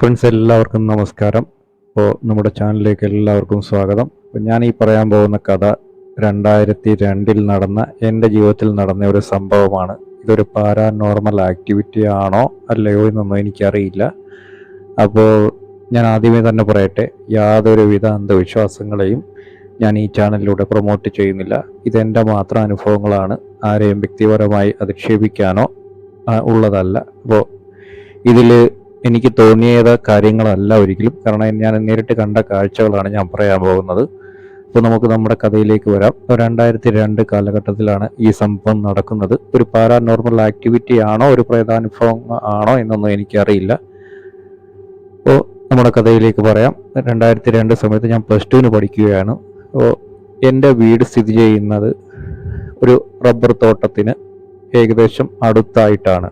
Friends എല്ലാവർക്കും നമസ്കാരം. അപ്പോൾ നമ്മുടെ ചാനലിലേക്ക് എല്ലാവർക്കും സ്വാഗതം. അപ്പോൾ ഞാൻ ഈ പറയാൻ പോകുന്ന കഥ രണ്ടായിരത്തി രണ്ടിൽ നടന്ന എന്റെ ജീവിതത്തിൽ നടന്ന ഒരു സംഭവമാണ്. ഇതൊരു പാരാനോർമൽ ആക്ടിവിറ്റി ആണോ അല്ലയോ എന്നൊന്നും എനിക്കറിയില്ല. അപ്പോൾ ഞാൻ ആദ്യമേ തന്നെ പറയട്ടെ യാതൊരുവിധ അന്ധവിശ്വാസങ്ങളെയും ഞാൻ ഈ ചാനലിലൂടെ പ്രൊമോട്ട് ചെയ്യുന്നില്ല. ഇതെന്റെ മാത്രം അനുഭവങ്ങളാണ്. ആരെയും വ്യക്തിപരമായി അധിക്ഷേപിക്കാനോ ഉള്ളതല്ല. അപ്പോൾ ഇതിൽ എനിക്ക് തോന്നിയത് കാര്യങ്ങളല്ല ഒരിക്കലും. കാരണം ഞാൻ നേരിട്ട് കണ്ട കാഴ്ചകളാണ് ഞാൻ പറയാൻ പോകുന്നത്. അപ്പോൾ നമുക്ക് നമ്മുടെ കഥയിലേക്ക് വരാം. രണ്ടായിരത്തി രണ്ട് കാലഘട്ടത്തിലാണ് ഈ സംഭവം നടക്കുന്നത്. ഒരു പാരാനോർമൽ ആക്ടിവിറ്റി ആണോ ഒരു പ്രേതാനുഭവം ആണോ എന്നൊന്നും എനിക്കറിയില്ല. അപ്പോൾ നമ്മുടെ കഥയിലേക്ക് പറയാം. രണ്ടായിരത്തി രണ്ട് സമയത്ത് ഞാൻ പ്ലസ് ടുവിന് പഠിക്കുകയാണ്. അപ്പോൾ എന്റെ വീട് സ്ഥിതി ചെയ്യുന്നത് ഒരു റബ്ബർ തോട്ടത്തിന് ഏകദേശം അടുത്തായിട്ടാണ്.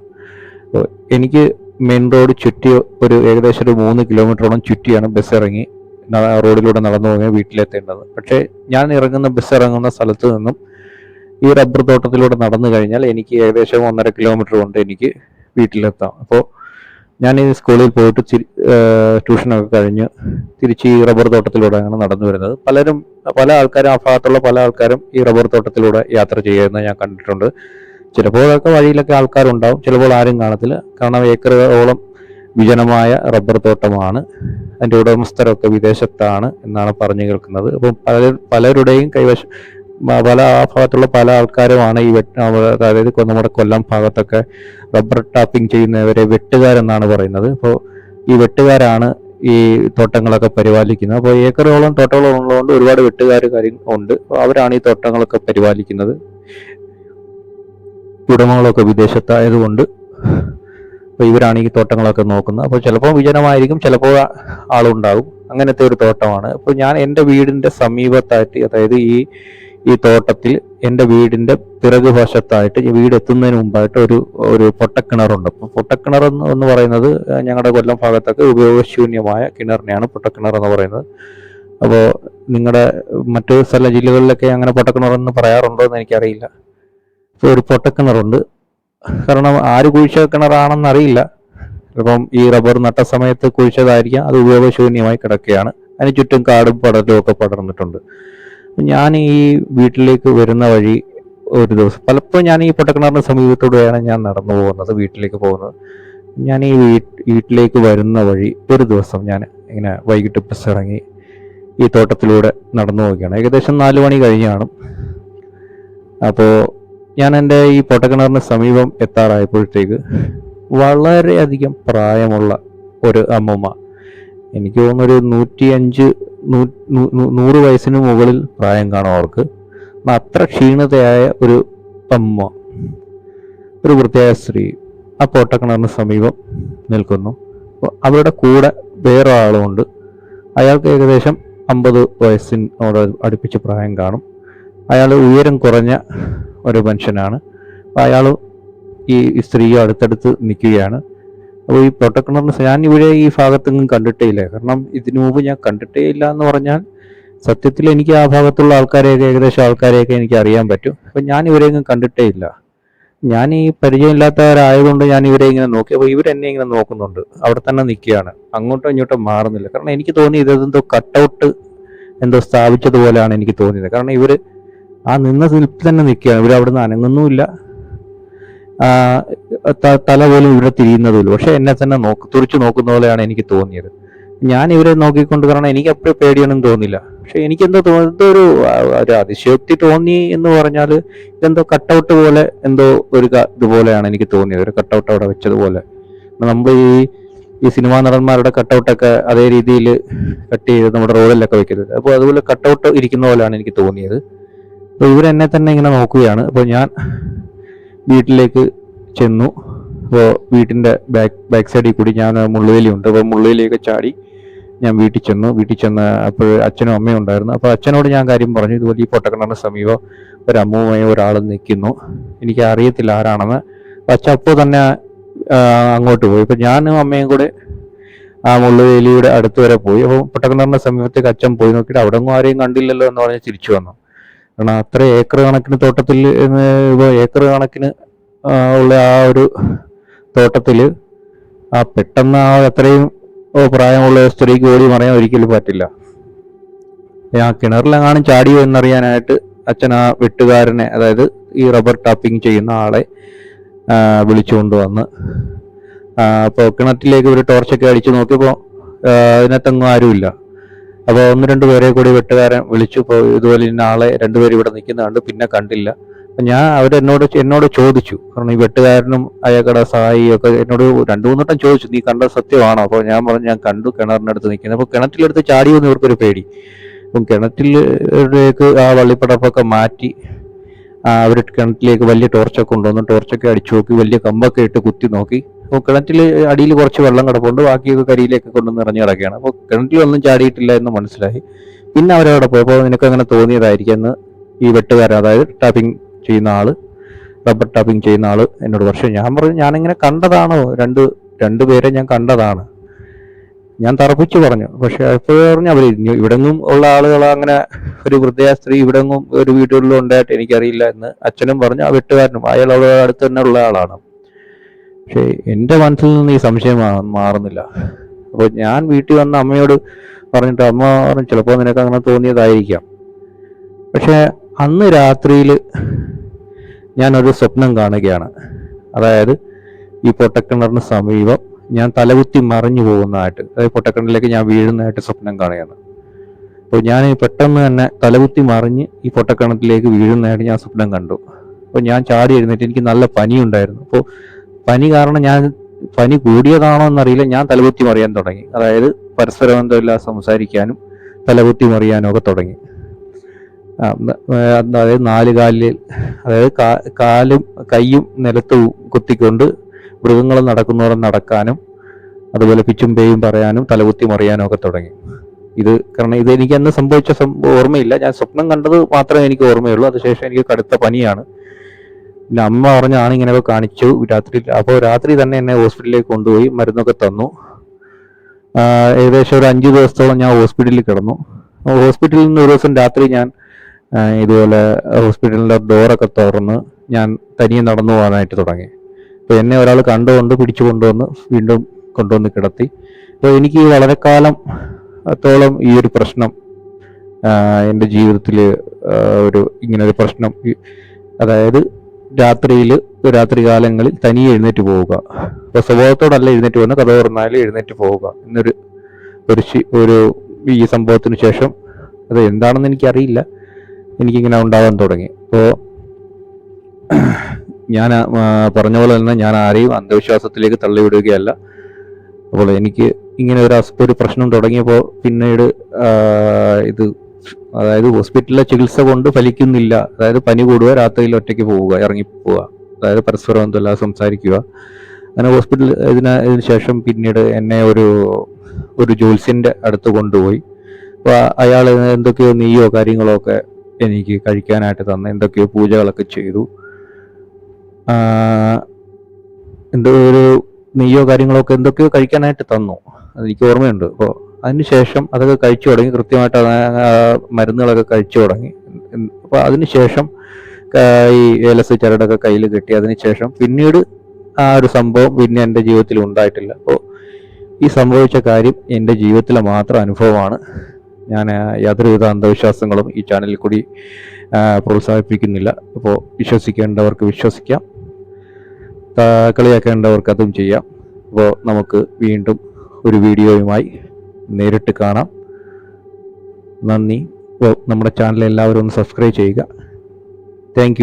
എനിക്ക് മെയിൻ റോഡ് ചുറ്റി ഒരു ഏകദേശം ഒരു മൂന്ന് കിലോമീറ്ററോളം ചുറ്റിയാണ് ബസ് ഇറങ്ങി. റോഡിലൂടെ നടന്നു പോയി വീട്ടിലെത്തേണ്ടത്. പക്ഷേ ഞാൻ ഇറങ്ങുന്ന ബസ് ഇറങ്ങുന്ന സ്ഥലത്ത് നിന്നും ഈ റബ്ബർ തോട്ടത്തിലൂടെ നടന്നു കഴിഞ്ഞാൽ എനിക്ക് ഏകദേശം ഒന്നര കിലോമീറ്റർ കൊണ്ട് എനിക്ക് വീട്ടിലെത്താം. അപ്പോൾ ഞാൻ ഈ സ്കൂളിൽ പോയിട്ട് ട്യൂഷനൊക്കെ കഴിഞ്ഞ് തിരിച്ച് ഈ റബ്ബർ തോട്ടത്തിലൂടെയാണ് നടന്നു വരുന്നത്. പലരും പല ആൾക്കാരും ആ ഭാഗത്തുള്ള പല ആൾക്കാരും ഈ റബ്ബർ തോട്ടത്തിലൂടെ യാത്ര ചെയ്യുന്നത് ഞാൻ കണ്ടിട്ടുണ്ട്. ചിലപ്പോഴൊക്കെ വഴിയിലൊക്കെ ആൾക്കാരുണ്ടാവും. ചിലപ്പോൾ ആരും കാണത്തില്ല. കാരണം ഏക്കറുകളോളം വിജനമായ റബ്ബർ തോട്ടമാണ്. അതിന്റെ ഉടമസ്ഥരൊക്കെ വിദേശത്താണ് എന്നാണ് പറഞ്ഞു കേൾക്കുന്നത്. അപ്പം പല പലരുടെയും കൈവശം പല ആ ഭാഗത്തുള്ള പല ആൾക്കാരുമാണ് ഈ വെട്ട് അതായത് നമ്മുടെ കൊല്ലം ഭാഗത്തൊക്കെ റബ്ബർ ടാപ്പിംഗ് ചെയ്യുന്നവരെ വെട്ടുകാരെന്നാണ് പറയുന്നത്. അപ്പോൾ ഈ വെട്ടുകാരാണ് ഈ തോട്ടങ്ങളൊക്കെ പരിപാലിക്കുന്നത്. അപ്പോൾ ഏക്കറോളം തോട്ടങ്ങളുള്ളതുകൊണ്ട് ഒരുപാട് വെട്ടുകാർ കാര്യം ഉണ്ട്. അവരാണ് ഈ തോട്ടങ്ങളൊക്കെ പരിപാലിക്കുന്നത്. ഉടമകളൊക്കെ വിദേശത്തായതുകൊണ്ട് അപ്പോൾ ഇവരാണ് ഈ തോട്ടങ്ങളൊക്കെ നോക്കുന്നത്. അപ്പോൾ ചിലപ്പോൾ വിജനമായിരിക്കും ചിലപ്പോൾ ആളുണ്ടാകും. അങ്ങനത്തെ ഒരു തോട്ടമാണ്. അപ്പോൾ ഞാൻ എന്റെ വീടിന്റെ സമീപത്തായിട്ട് അതായത് ഈ ഈ തോട്ടത്തിൽ എന്റെ വീടിന്റെ പിറകു വശത്തായിട്ട് വീട് എത്തുന്നതിന് മുമ്പായിട്ട് ഒരു ഒരു പൊട്ടക്കിണറുണ്ട്. അപ്പോൾ പൊട്ടക്കിണർ എന്ന് എന്ന് പറയുന്നത് ഞങ്ങളുടെ കൊല്ലം ഭാഗത്തൊക്കെ ഉപയോഗശൂന്യമായ കിണറിനെയാണ് പൊട്ടക്കിണർ എന്ന് പറയുന്നത്. അപ്പോൾ നിങ്ങളുടെ മറ്റു സ്ഥല ജില്ലകളിലൊക്കെ അങ്ങനെ പൊട്ടക്കിണർ എന്ന് പറയാറുണ്ടോ എന്ന് എനിക്കറിയില്ല. ഒരു പൊട്ടക്കിണറുണ്ട്. കാരണം ആര് കുഴിച്ച കിണറാണെന്ന് അറിയില്ല ഇപ്പം ഈ റബ്ബർ നട്ട സമയത്ത് കുഴിച്ചതായിരിക്കാം. അത് ഉപയോഗശൂന്യമായി കിടക്കുകയാണ്. അതിന് ചുറ്റും കാടും പടലും ഒക്കെ പടർന്നിട്ടുണ്ട്. ഞാൻ ഈ വീട്ടിലേക്ക് വരുന്ന വഴി ഒരു ദിവസം പലപ്പോഴും ഞാൻ ഈ പൊട്ടക്കിണറിന് സമീപത്തൂടെയാണ് ഞാൻ നടന്നു പോകുന്നത് വീട്ടിലേക്ക് പോകുന്നത്. ഞാൻ ഈ വീട്ടിലേക്ക് വരുന്ന വഴി ഒരു ദിവസം ഞാൻ ഇങ്ങനെ വൈകിട്ട് ബസ് ഇറങ്ങി ഈ തോട്ടത്തിലൂടെ നടന്നു പോവുകയാണ്. ഏകദേശം നാല് മണി കഴിഞ്ഞാണ് അപ്പോൾ ഞാൻ എന്റെ ഈ പൊട്ടക്കിണറിന് സമീപം എത്താറായപ്പോഴത്തേക്ക് വളരെയധികം പ്രായമുള്ള ഒരു അമ്മമ്മ. എനിക്ക് തോന്നുന്നൊരു നൂറ്റി അഞ്ച് നൂറ് വയസ്സിന് മുകളിൽ പ്രായം കാണും അവർക്ക്. അത്ര ക്ഷീണതയായ ഒരു അമ്മ ഒരു വൃത്തിയായ സ്ത്രീ ആ പൊട്ടക്കിണറിന് സമീപം നിൽക്കുന്നു. അവരുടെ കൂടെ വേറൊരാളുമുണ്ട്. അയാൾക്ക് ഏകദേശം അമ്പത് വയസ്സിനോട് അടുപ്പിച്ച് പ്രായം കാണും. അയാൾ ഉയരം കുറഞ്ഞ ഒരു മനുഷ്യനാണ്. അപ്പോൾ അയാൾ ഈ സ്ത്രീയെ അടുത്തടുത്ത് നിൽക്കുകയാണ്. അപ്പോൾ ഈ പൊട്ടക്കിണറിന് ഞാൻ ഇവിടെ ഈ ഭാഗത്തൊന്നും കണ്ടിട്ടേ ഇല്ല കാരണം ഇതിനു മുമ്പ് ഞാൻ കണ്ടിട്ടേ ഇല്ല എന്ന് പറഞ്ഞാൽ സത്യത്തിൽ എനിക്ക് ആ ഭാഗത്തുള്ള ആൾക്കാരെയൊക്കെ ഏകദേശം ആൾക്കാരെയൊക്കെ എനിക്ക് അറിയാൻ പറ്റും. അപ്പം ഞാൻ ഇവരെയൊന്നും കണ്ടിട്ടേ ഇല്ല ഞാൻ ഈ പരിചയമില്ലാത്തവരായതുകൊണ്ട് ഞാൻ ഇവരെ ഇങ്ങനെ നോക്കി. അപ്പോൾ ഇവരെന്നെ ഇങ്ങനെ നോക്കുന്നുണ്ട്. അവിടെ തന്നെ നിൽക്കുകയാണ്. അങ്ങോട്ടോ ഇങ്ങോട്ടോ മാറുന്നില്ല. കാരണം എനിക്ക് തോന്നി ഇതെന്തോ കട്ടൗട്ട് എന്തോ സ്ഥാപിച്ചതുപോലെയാണ് എനിക്ക് തോന്നിയത്. കാരണം ഇവർ ആ നിന്ന നിൽപ്പിൽ തന്നെ നിൽക്കുകയാണ്. ഇവർ അവിടെ നിന്ന് അനങ്ങുന്നുമില്ല തല പോലും ഇവിടെ തിരിയുന്നതുമില്ല. പക്ഷെ എന്നെ തന്നെ നോക്ക് തുറിച്ചു നോക്കുന്ന പോലെയാണ് എനിക്ക് തോന്നിയത്. ഞാൻ ഇവരെ നോക്കിക്കൊണ്ട് കാരണം എനിക്ക് അപ്പോഴും പേടിയൊന്നും തോന്നില്ല. പക്ഷെ എനിക്കെന്തോ തോന്നി എന്തോ ഒരു ഒരു അതിശയോക്തി തോന്നി എന്ന് പറഞ്ഞാൽ ഇതെന്തോ കട്ടൗട്ട് പോലെ എന്തോ ഒരു ഇതുപോലെയാണ് എനിക്ക് തോന്നിയത്. ഒരു കട്ടൗട്ട് അവിടെ വെച്ചതുപോലെ. നമ്മൾ ഈ ഈ സിനിമാ നടന്മാരുടെ കട്ടൗട്ടൊക്കെ അതേ രീതിയിൽ കട്ട് ചെയ്ത് നമ്മുടെ റോഡിലൊക്കെ വെക്കരുത്. അപ്പോൾ അതുപോലെ കട്ടൗട്ട് ഇരിക്കുന്ന പോലെയാണ് എനിക്ക് തോന്നിയത്. അപ്പോൾ ഇവർ എന്നെ തന്നെ ഇങ്ങനെ നോക്കുകയാണ്. അപ്പോൾ ഞാൻ വീട്ടിലേക്ക് ചെന്നു. അപ്പോൾ വീട്ടിന്റെ ബാക്ക് ബാക്ക് സൈഡിൽ കൂടി ഞാൻ മുള്ളുവേലിയുണ്ട് അപ്പോൾ മുള്ളുവേലിയൊക്കെ ചാടി ഞാൻ വീട്ടിൽ ചെന്നു. വീട്ടിൽ ചെന്ന് അപ്പോൾ അച്ഛനും അമ്മയും ഉണ്ടായിരുന്നു. അപ്പോൾ അച്ഛനോട് ഞാൻ കാര്യം പറഞ്ഞു. ഇതുപോലെ ഈ പൊട്ടക്കിണറിന് സമീപം. ഒരു ഒരാൾ നിൽക്കുന്നു. എനിക്ക് അറിയത്തില്ല ആരാണെന്ന്. അച്ഛൻ അപ്പോൾ തന്നെ അങ്ങോട്ട് പോയി. അപ്പോൾ ഞാനും അമ്മയും കൂടെ ആ മുള്ളുവേലിയുടെ അടുത്ത് വരെ പോയി. അപ്പോൾ പൊട്ടക്കണ്ണറിന്റെ സമീപത്തേക്ക് അച്ഛൻ പോയി നോക്കിയിട്ട് അവിടെ ഒന്നും ആരെയും കണ്ടില്ലല്ലോ എന്ന് പറഞ്ഞ് തിരിച്ചു വന്നു. കാരണം അത്ര ഏക്കർ കണക്കിന് തോട്ടത്തിൽ ഏക്കർ കണക്കിന് ഉള്ള ആ ഒരു തോട്ടത്തിൽ ആ പെട്ടെന്ന് ആ അത്രയും പ്രായമുള്ള സ്ത്രീക്ക് ഓടി മറിയാൻ ഒരിക്കലും പറ്റില്ല. ആ കിണറിലെങ്ങാനും ചാടിയോ എന്നറിയാനായിട്ട് അച്ഛൻ ആ വെട്ടുകാരനെ അതായത് ഈ റബ്ബർ ടാപ്പിംഗ് ചെയ്യുന്ന ആളെ വിളിച്ചുകൊണ്ട് വന്ന് അപ്പോൾ കിണറ്റിലേക്ക് ഒരു ടോർച്ചൊക്കെ അടിച്ചു നോക്കിയപ്പോൾ അതിനകത്തെങ്ങും ആരുമില്ല. അപ്പോൾ ഒന്ന് രണ്ട് പേരെ കൂടി വെട്ടുകാരൻ വിളിച്ചു. ഇപ്പോൾ ഇതുപോലെ ഇന്ന ആളെ രണ്ടുപേരും ഇവിടെ നിൽക്കുന്നുണ്ട്. പിന്നെ കണ്ടില്ല. അപ്പം ഞാൻ അവരെന്നോട് എന്നോട് ചോദിച്ചു. കാരണം ഈ വെട്ടുകാരനും അയാളുടെ സഹായിയും ഒക്കെ എന്നോട് രണ്ടു മൂന്നോട്ടം ചോദിച്ചു. നീ കണ്ട സത്യമാണോ? അപ്പോൾ ഞാൻ പറഞ്ഞു ഞാൻ കണ്ടു കിണറിനടുത്ത് നിൽക്കുന്നത്. അപ്പോൾ കിണറ്റിലെടുത്ത് ചാടിയെന്ന് ഇവർക്കൊരു പേടി. അപ്പം കിണറ്റിലേക്ക് ആ വള്ളിപ്പടപ്പൊക്കെ മാറ്റി അവർ കിണറ്റിലേക്ക് വലിയ ടോർച്ചൊക്കെ കൊണ്ടുവന്നു. ടോർച്ചൊക്കെ അടിച്ചു നോക്കി വലിയ കമ്പൊക്കെ ഇട്ട് കുത്തി നോക്കി. അപ്പോൾ കിണറ്റിൽ അടിയിൽ കുറച്ച് വെള്ളം കിടപ്പുണ്ട്. ബാക്കിയൊക്കെ കരിയിലേക്ക് കൊണ്ടുവന്ന് നിറഞ്ഞു കിടക്കുകയാണ്. അപ്പോൾ കിണറ്റിലൊന്നും ചാടിയിട്ടില്ല എന്ന് മനസ്സിലായി. പിന്നെ അവരവിടെ പോയപ്പോൾ നിനക്ക് അങ്ങനെ തോന്നിയതായിരിക്കും എന്ന് ഈ വെട്ടുകാരൻ അതായത് ടാപ്പിംഗ് ചെയ്യുന്ന ആൾ റബ്ബർ ടാപ്പിംഗ് ചെയ്യുന്ന ആൾ എന്നോട് പക്ഷേ ഞാൻ പറഞ്ഞു ഞാനിങ്ങനെ കണ്ടതാണോ? രണ്ട് രണ്ടുപേരെ ഞാൻ കണ്ടതാണ്. ഞാൻ തറപ്പിച്ചു പറഞ്ഞു. പക്ഷെ അപ്പോൾ പറഞ്ഞു അവർ ഇവിടെങ്ങും ഉള്ള ആളുകൾ അങ്ങനെ ഒരു വൃദ്ധയ സ്ത്രീ ഇവിടെങ്ങും ഒരു വീടുകളിലും ഉണ്ടായിട്ട് എനിക്കറിയില്ല എന്ന് അച്ഛനും പറഞ്ഞു. ആ വെട്ടുകാരനും അയാൾ അവിടെ അടുത്ത് തന്നെ ഉള്ള ആളാണ്. പക്ഷേ എന്റെ മനസ്സിൽ നിന്ന് ഈ സംശയം മാറുന്നില്ല. അപ്പോൾ ഞാൻ വീട്ടിൽ വന്ന അമ്മയോട് പറഞ്ഞിട്ട് അമ്മ പറഞ്ഞു ചിലപ്പോൾ നിനക്ക് അങ്ങനെ തോന്നിയതായിരിക്കാം. പക്ഷേ അന്ന് രാത്രിയിൽ ഞാനൊരു സ്വപ്നം കാണുകയാണ്. അതായത് ഈ പൊട്ടക്കിണറിന് സമീപം ഞാൻ തലകുത്തി മറിഞ്ഞു പോകുന്നതായിട്ട് അതായത് പൊട്ടക്കണ്ണിലേക്ക് ഞാൻ വീഴുന്നതായിട്ട് സ്വപ്നം കാണുകയാണ്. അപ്പോൾ ഞാൻ പെട്ടെന്ന് തന്നെ തലകുത്തി മറിഞ്ഞ് ഈ പൊട്ടക്കണത്തിലേക്ക് വീഴുന്നതായിട്ട് ഞാൻ സ്വപ്നം കണ്ടു. അപ്പോൾ ഞാൻ ചാടി എഴുന്നേറ്റ് എനിക്ക് നല്ല പനി ഉണ്ടായിരുന്നു അപ്പോൾ പനി കാരണം ഞാൻ പനി കൂടിയതാണോ എന്നറിയില്ല. ഞാൻ തലകുത്തി മറിയാൻ തുടങ്ങി. അതായത് പരസ്പരം ബന്ധമില്ലാതെ സംസാരിക്കാനും തലകുത്തി മറിയാനും ഒക്കെ തുടങ്ങി അതായത് നാല് കാലിൽ അതായത് കാലും കൈയും നിലത്ത് കുത്തിക്കൊണ്ട് മൃഗങ്ങൾ നടക്കുന്നവരെ നടക്കാനും അതുപോലെ പിച്ചും പേയും പറയാനും തലകുത്തി മറിയാനും ഒക്കെ തുടങ്ങി. ഇത് കാരണം ഇത് എനിക്ക് അന്ന് സംഭവിച്ച സംഭവം ഓർമ്മയില്ല. ഞാൻ സ്വപ്നം കണ്ടത് മാത്രമേ എനിക്ക് ഓർമ്മയുള്ളൂ. അതിനുശേഷം എനിക്ക് കടുത്ത പനിയാണ്. പിന്നെ അമ്മ പറഞ്ഞാണ് ഇങ്ങനെ കാണിച്ചു. രാത്രി അപ്പോൾ രാത്രി തന്നെ എന്നെ ഹോസ്പിറ്റലിലേക്ക് കൊണ്ടുപോയി മരുന്നൊക്കെ തന്നു. ഏകദേശം ഒരു അഞ്ച് ദിവസത്തോളം ഞാൻ ഹോസ്പിറ്റലിൽ കിടന്നു. ഹോസ്പിറ്റലിൽ നിന്ന് ഒരു ദിവസം രാത്രി ഞാൻ ഇതുപോലെ ഹോസ്പിറ്റലിന്റെ ഡോറൊക്കെ തുറന്ന് ഞാൻ തനിയെ നടന്നു പോകാനായിട്ട് തുടങ്ങി. അപ്പോൾ എന്നെ ഒരാൾ കണ്ടുകൊണ്ട് പിടിച്ചു കൊണ്ടുവന്ന് വീണ്ടും കൊണ്ടുവന്ന് കിടത്തി. അപ്പോൾ എനിക്ക് വളരെ കാലം അത്തോളം ഈ ഒരു പ്രശ്നം എന്റെ ജീവിതത്തിൽ ഒരു ഇങ്ങനെ ഒരു പ്രശ്നം അതായത് രാത്രിയിൽ രാത്രി കാലങ്ങളിൽ തനിയെ എഴുന്നേറ്റ് പോവുക. അപ്പോൾ സ്വഭാവത്തോടല്ല എഴുന്നേറ്റ് പോകുന്ന കഥ തുറന്നാലും എഴുന്നേറ്റ് പോവുക എന്നൊരു ഒരു ഒരു ഈ സംഭവത്തിന് ശേഷം അത് എന്താണെന്ന് എനിക്കറിയില്ല. എനിക്കിങ്ങനെ ഉണ്ടാകാൻ തുടങ്ങി. അപ്പോൾ ഞാൻ പറഞ്ഞ പോലെ തന്നെ ഞാൻ ആരെയും അന്ധവിശ്വാസത്തിലേക്ക് തള്ളിവിടുകയല്ല. അപ്പോൾ എനിക്ക് ഇങ്ങനെ ഒരു ഒരു പ്രശ്നം തുടങ്ങിയപ്പോൾ പിന്നീട് ഇത് അതായത് ഹോസ്പിറ്റലിലെ ചികിത്സ കൊണ്ട് ഫലിക്കുന്നില്ല. അതായത് പനി കൂടുക രാത്രിയിൽ ഒറ്റയ്ക്ക് പോവുക ഇറങ്ങി പോവുക. അതായത് പരസ്പരം എന്തെല്ലാം സംസാരിക്കുക. അങ്ങനെ ഹോസ്പിറ്റൽ ഇതിന് ഇതിന് ശേഷം പിന്നീട് എന്നെ ഒരു ഒരു ജോത്സ്യന്റെ അടുത്ത് കൊണ്ടുപോയി. അപ്പോൾ അയാൾ എന്തൊക്കെയോ നെയ്യോ കാര്യങ്ങളോ ഒക്കെ എനിക്ക് കഴിക്കാനായിട്ട് തന്നെ എന്തൊക്കെയോ പൂജകളൊക്കെ ചെയ്തു. എന്തോ ഒരു നെയ്യോ കാര്യങ്ങളോ ഒക്കെ എന്തൊക്കെയോ കഴിക്കാനായിട്ട് തന്നു. അതെനിക്ക് ഓർമ്മയുണ്ട്. അപ്പോൾ അതിനുശേഷം അതൊക്കെ കഴിച്ചു തുടങ്ങി. കൃത്യമായിട്ട് മരുന്നുകളൊക്കെ കഴിച്ചു തുടങ്ങി. അപ്പോൾ അതിനുശേഷം ഈ ഏലസ് ചരടൊക്കെ കയ്യിൽ കിട്ടി അതിനുശേഷം പിന്നീട് ആ ഒരു സംഭവം പിന്നെ എന്റെ ജീവിതത്തിൽ ഉണ്ടായിട്ടില്ല. അപ്പോൾ ഈ സംഭവിച്ച കാര്യം എന്റെ ജീവിതത്തിലെ മാത്രം അനുഭവമാണ്. ഞാൻ യാതൊരുവിധ അന്ധവിശ്വാസങ്ങളും ഈ ചാനലിൽ കൂടി പ്രോത്സാഹിപ്പിക്കുന്നില്ല. അപ്പോൾ വിശ്വസിക്കേണ്ടവർക്ക് വിശ്വസിക്കാം. കളിയാക്കേണ്ടവർക്ക് അതും ചെയ്യാം. അപ്പോൾ നമുക്ക് വീണ്ടും ഒരു വീഡിയോയുമായി നേരിട്ട് കാണാം. നന്ദി. അപ്പോൾ നമ്മുടെ ചാനൽ എല്ലാവരും ഒന്ന് സബ്സ്ക്രൈബ് ചെയ്യുക. താങ്ക്